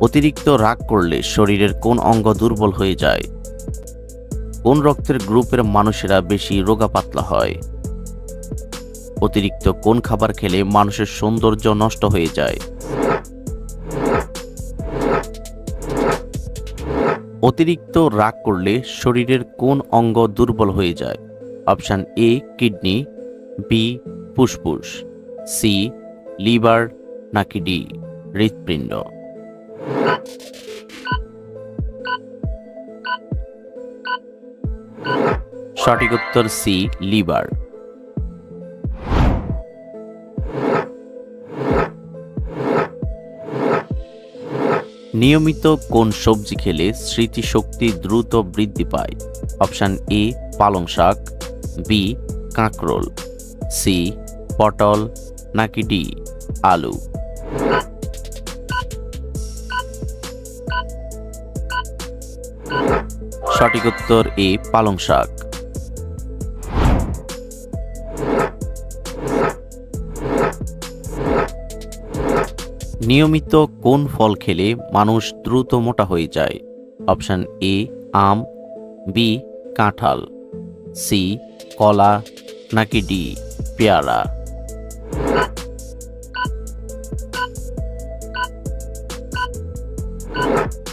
অতিরিক্ত রাগ করলে শরীরের কোন অঙ্গ দুর্বল হয়ে যায়। কোন রক্তের গ্রুপের মানুষেরা বেশি রোগা পাতলা হয়? অতিরিক্ত কোন খাবার খেলে মানুষের সৌন্দর্য নষ্ট হয়ে যায়? অতিরিক্ত রাগ করলে শরীরের কোন অঙ্গ দুর্বল হয়ে যায়? অপশান এ, কিডনি, বি, ফুসফুস, সি, লিভার, নাকি ডি, হৃৎপিণ্ড। সঠিক উত্তর সি, লিভার। নিয়মিত কোন সবজি খেলে স্মৃতিশক্তি দ্রুত বৃদ্ধি পায়? অপশান এ, পালং শাক, বি, কাঁকরোল, সি, পটল, নাকি ডি, আলু। সঠিক উত্তর এ, পালং শাক। নিয়মিত কোন ফল খেলে মানুষ দ্রুত মোটা হয়ে যায়? অপশান এ, আম, বি, কাঁঠাল, সি, কলা, নাকি ডি, পেয়ারা?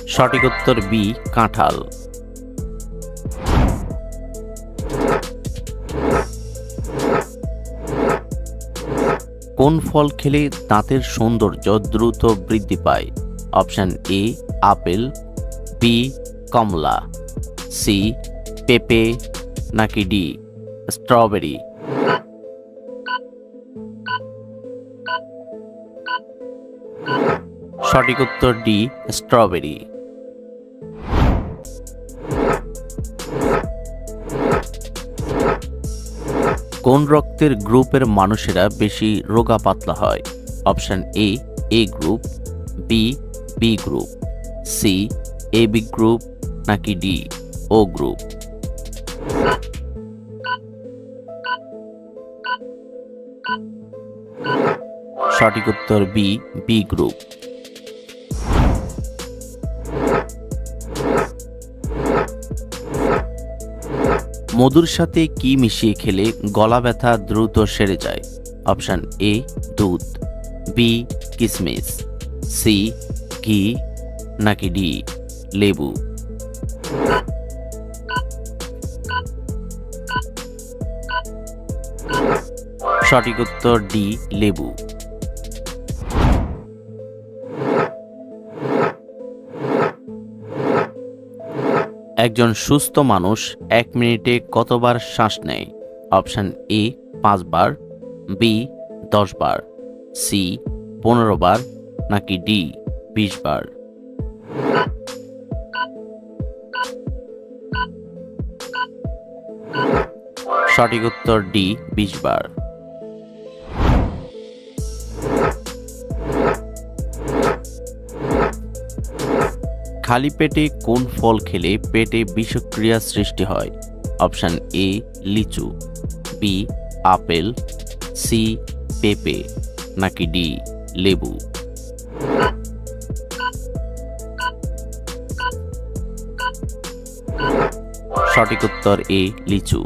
সঠিক উত্তর বি, কাঁঠাল। কোন ফল খেলে দাঁতের সৌন্দর্য দ্রুত বৃদ্ধি পায়? অপশান এ, আপেল, বি, কমলা, সি, পেঁপে, নাকি ডি, স্ট্রবেরি। সঠিক উত্তর ডি, স্ট্রবেরি। কোন রক্তের গ্রুপের মানুষেরা বেশি রোগা পাতলা হয়? Option A A group, B B group, C, A B group, নাকি ডি, ও গ্রুপ? সঠিক উত্তর বি বি গ্রুপ। মধুর সাথে কি মিশিয়ে খেলে গলা ব্যথা দ্রুত সেরে যায়? অপশান এ, দুধ। বি, কিসমিস। সি, ঘি, নাকি ডি, লেবু। সঠিক উত্তর ডি, লেবু। একজন সুস্থ মানুষ এক মিনিটে কতবার শ্বাস নেয়? অপশান এ, পাঁচবার, বি দশ বার সি পনেরো বার নাকি ডি বিশ বার সঠিক উত্তর ডি বিশ বার খালি পেটে কোন ফল খেলে পেটে বিষক্রিয়া সৃষ্টি হয়? অপশান এ, লিচু বি আপেল সি পেঁপে, নাকি ডি লেবু? সঠিক উত্তর এ, লিচু।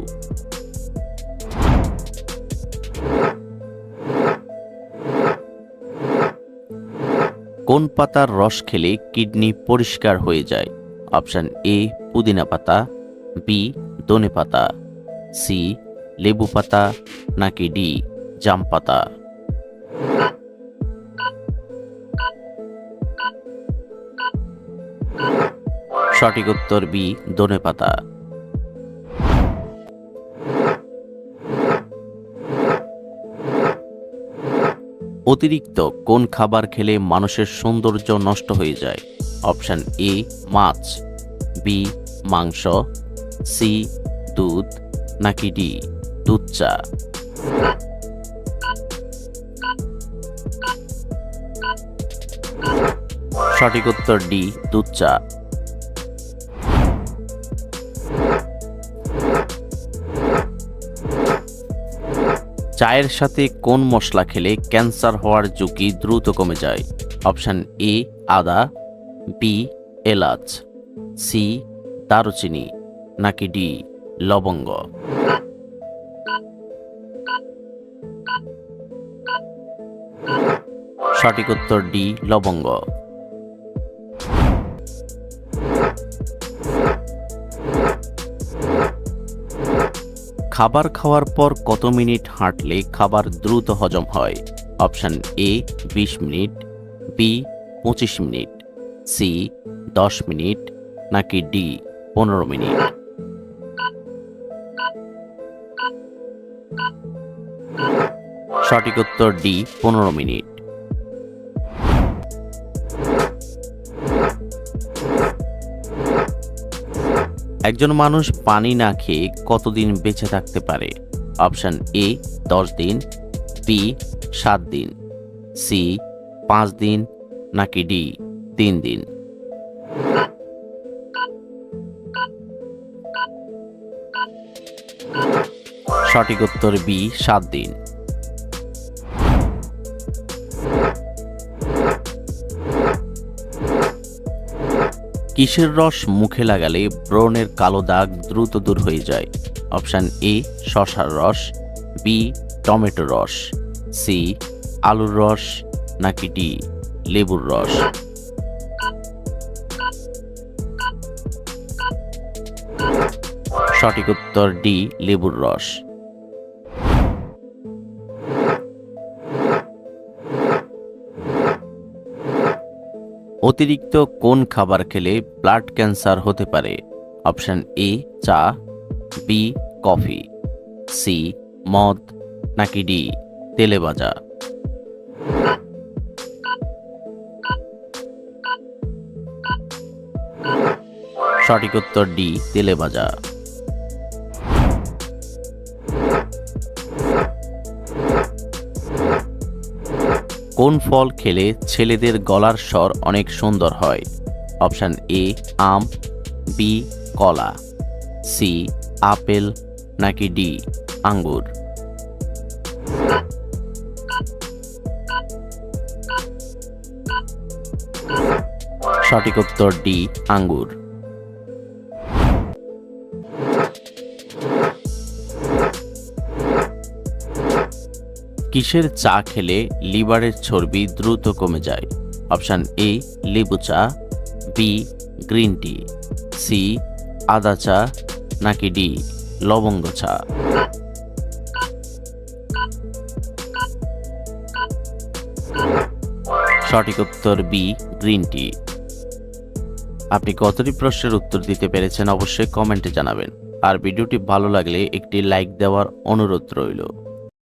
কোন পাতার রস খেলে কিডনি পরিষ্কার হয়ে যায়? অপশান এ, পুদিনা পাতা, বি দনে পাতা, সি, লেবু পাতা, নাকি ডি, জাম পাতা। সঠিক উত্তর বি দনে পাতা। অতিরিক্ত কোন খাবার খেলে মানুষের সৌন্দর্য নষ্ট হয়ে যায়? অপশান এ, মাছ, বি, মাংস, সি, দুধ, নাকি ডি, দুধ চা? সঠিক উত্তর ডি, দুধ চা। চায়ের সাথে কোন মশলা খেলে ক্যান্সার হওয়ার ঝুঁকি দ্রুত কমে যায়? অপশান এ, আদা, বি, এলাচ, সি, দারুচিনি, নাকি ডি, লবঙ্গ? সঠিক উত্তর ডি, লবঙ্গ। খাবার খাওয়ার পর কত মিনিট হাঁটলে খাবার দ্রুত হজম হয়? অপশান এ, বিশ মিনিট, বি, পঁচিশ মিনিট, সি, দশ মিনিট, নাকি ডি, পনেরো মিনিট। সঠিক উত্তর ডি, পনেরো মিনিট। একজন মানুষ পানি না খেয়ে কতদিন বেঁচে থাকতে পারে? অপশন এ, দশ দিন, বি, সাত দিন, সি, পাঁচ দিন, নাকি ডি, তিন দিন। সঠিক উত্তর বি, সাত দিন। কিসের রস মুখে লাগালে ব্রণের কালো দাগ দ্রুত দূর হয়ে যায়? অপশান এ, শশার রস, বি, টমেটো রস, সি, আলুর রস, নাকি ডি, লেবুর রস। সঠিক উত্তর ডি, লেবুর রস। অতিরিক্ত কোন খাবার খেলে ব্লাড ক্যান্সার হতে পারে? অপশান এ, চা, বি, কফি, সি, মদ, নাকি ডি, তেলে ভাজা। সঠিক উত্তর ডি, তেলে ভাজা। কোন ফল খেলে ছেলেদের গলার স্বর অনেক সুন্দর হয়? অপশান এ, আম বি কলা সি আপেল, নাকি ডি আঙ্গুর? সঠিক উত্তর ডি আঙ্গুর। কিসের চা খেলে লিভারের চর্বি দ্রুত কমে যায়? অপশান এ, লেবু চা, বি, গ্রিন টি, সি, আদা চা, নাকি ডি, লবঙ্গ চা। সঠিক উত্তর বি, গ্রিন টি। আপনি কতটি প্রশ্নের উত্তর দিতে পেরেছেন অবশ্যই কমেন্টে জানাবেন। আর ভিডিওটি ভালো লাগলে একটি লাইক দেওয়ার অনুরোধ রইল।